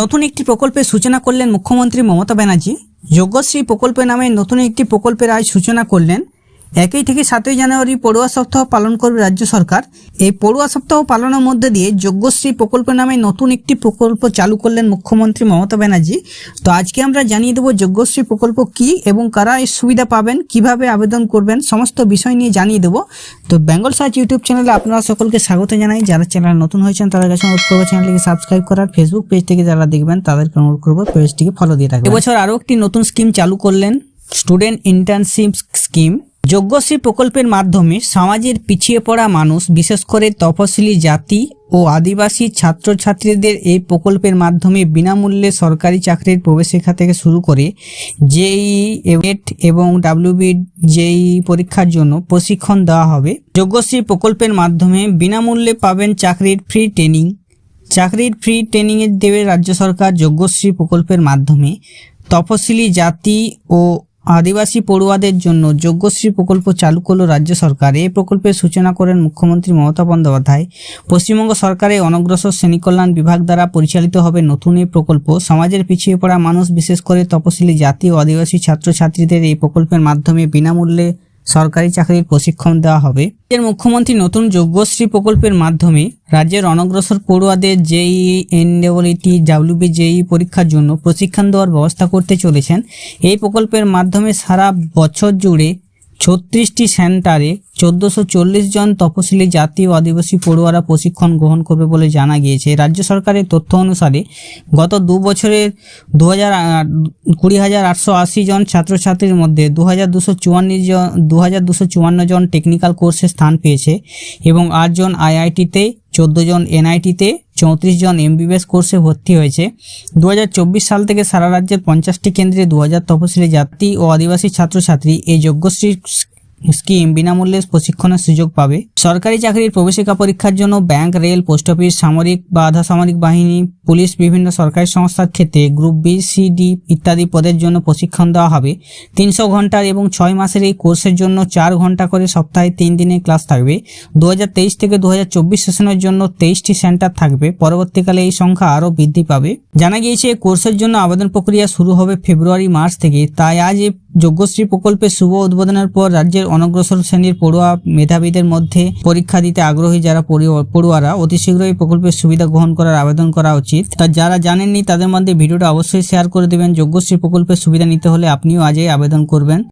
নতুন একটি প্রকল্পের সূচনা করলেন মুখ্যমন্ত্রী মমতা ব্যানার্জি। যোগ্যশ্রী প্রকল্পের নামে নতুন একটি প্রকল্পের আয় সূচনা করলেন একই থেকে সাতই জানুয়ারি পড়ুয়া সপ্তাহ পালন করবে রাজ্য সরকার। এই পড়ুয়া সপ্তাহ পালনের মধ্যে দিয়ে যোগ্যশ্রী প্রকল্প নামে নতুন একটি প্রকল্প চালু করলেন মুখ্যমন্ত্রী মমতা ব্যানার্জি। তো আজকে আমরা জানিয়ে দেবো যোগ্যশ্রী প্রকল্প কি এবং কারা এর সুবিধা পাবেন, কীভাবে আবেদন করবেন, সমস্ত বিষয় নিয়ে জানিয়ে দেবো। তো বেঙ্গল সার্চ ইউটিউব চ্যানেলে আপনারা সকলকে স্বাগত জানাই। যারা চ্যানেল নতুন হয়েছেন, তাদের কাছে অনুরোধ করব চ্যানেলটিকে সাবস্ক্রাইব করার। ফেসবুক পেজ থেকে যারা দেখবেন, তাদেরকে অনুরোধ করব পেজটিকে ফলো দিয়ে রাখবেন। এবছর আরও একটি নতুন স্কিম চালু করলেন স্টুডেন্ট ইন্টার্নশিপ স্কিম যোগ্যশ্রী প্রকল্পের মাধ্যমে সমাজের পিছিয়ে পড়া মানুষ, বিশেষ করে তপশিলি জাতি ও আদিবাসী ছাত্রছাত্রীদের এই প্রকল্পের মাধ্যমে বিনামূল্যে সরকারি চাকরির প্রবেশিক্ষা থেকে শুরু করে জেই নেট এবং ডাব্লিউবি জেই পরীক্ষার জন্য প্রশিক্ষণ দেওয়া হবে। যোগ্যশ্রী প্রকল্পের মাধ্যমে বিনামূল্যে পাবেন চাকরির ফ্রি ট্রেনিং। চাকরির ফ্রি ট্রেনিংয়ের দেবে রাজ্য সরকার যোগ্যশ্রী প্রকল্পের মাধ্যমে। তপশিলি জাতি ও আদিবাসী পড়ুয়াদের জন্য যোগ্যশ্রী প্রকল্প চালু করল রাজ্য সরকার। এই প্রকল্পের সূচনা করেন মুখ্যমন্ত্রী মমতা বন্দ্যোপাধ্যায়। পশ্চিমবঙ্গ সরকারের অনগ্রসর শ্রেণীকল্যাণ বিভাগ দ্বারা পরিচালিত হবে নতুন এই প্রকল্প। সমাজের পিছিয়ে পড়া মানুষ, বিশেষ করে তপশিলি জাতি ও আদিবাসী ছাত্রছাত্রীদের এই প্রকল্পের মাধ্যমে বিনামূল্যে সরকারি চাকরির প্রশিক্ষণ দেওয়া হবে। রাজ্যের মুখ্যমন্ত্রী নতুন যোগ্যশ্রী প্রকল্পের মাধ্যমে রাজ্যের অনগ্রসর পড়ুয়াদের জেই এনডব্লিউটি ডাব্লিউবি জেই পরীক্ষার জন্য প্রশিক্ষণ দেওয়ার ব্যবস্থা করতে চলেছেন। এই প্রকল্পের মাধ্যমে সারা বছর জুড়ে ছত্রিশটি সেন্টারে চোদ্দোশো জন তপশিলি জাতি ও আদিবাসী পড়ুয়ারা প্রশিক্ষণ গ্রহণ করবে বলে জানা গিয়েছে। রাজ্য সরকারের তথ্য অনুসারে গত দু বছরের দু হাজার কুড়ি হাজার আটশো আশি জন ছাত্রছাত্রীর মধ্যে দু হাজার দুশো চুয়ান্ন জন দু হাজার দুশো চুয়ান্ন জন টেকনিক্যাল কোর্সে স্থান পেয়েছে এবং আটজন আইআইটিতে, চোদ্দ জন এনআইটিতে চৌত্রিশ জন এমবিবিএস কোর্সে ভর্তি হয়েছে। দু হাজার চব্বিশ সাল থেকে সারা রাজ্যের পঞ্চাশটি কেন্দ্রে দু হাজার তপশিলি জাতি ও আদিবাসী ছাত্রছাত্রী এই যোগ্যশ্রী স্কিম বিনামূল্যে প্রশিক্ষণের সুযোগ পাবে। সরকারি চাকরির প্রবেশিকা পরীক্ষার জন্য ব্যাংক, রেল, পোস্ট অফিস, সামরিক বা আধা সামরিক বাহিনী, পুলিশ, বিভিন্ন সরকারি সংস্থার ক্ষেত্রে গ্রুপ বি, সি, ডি ইত্যাদি পদের জন্য প্রশিক্ষণ দেওয়া হবে। তিনশো ঘণ্টার এবং ছয় মাসের এই কোর্সের জন্য চার ঘণ্টা করে সপ্তাহে তিন দিনের ক্লাস থাকবে। দু হাজার তেইশ থেকে দু হাজার চব্বিশ সেশনের জন্য তেইশটি সেন্টার থাকবে। পরবর্তীকালে এই সংখ্যা আরও বৃদ্ধি পাবে। জানা গিয়েছে কোর্সের জন্য আবেদন প্রক্রিয়া শুরু হবে ফেব্রুয়ারি, মার্চ থেকে। তাই আজ যোগ্যশ্রী প্রকল্পের শুভ উদ্বোধনের পর রাজ্যের অনগ্রসর শ্রেণির পড়ুয়া মেধাবীদের মধ্যে পরীক্ষা দিতে আগ্রহী যারা পড়ুয়া- পড়ুয়ারা, অতি শীঘ্রই প্রকল্পের সুবিধা গ্রহণ করার আবেদন করা উচিত। তা যারা জানেননি, তাদের মধ্যে ভিডিওটা অবশ্যই শেয়ার করে দেবেন। যোগ্যশ্রী প্রকল্পের সুবিধা নিতে হলে আপনিও আজই আবেদন করবেন।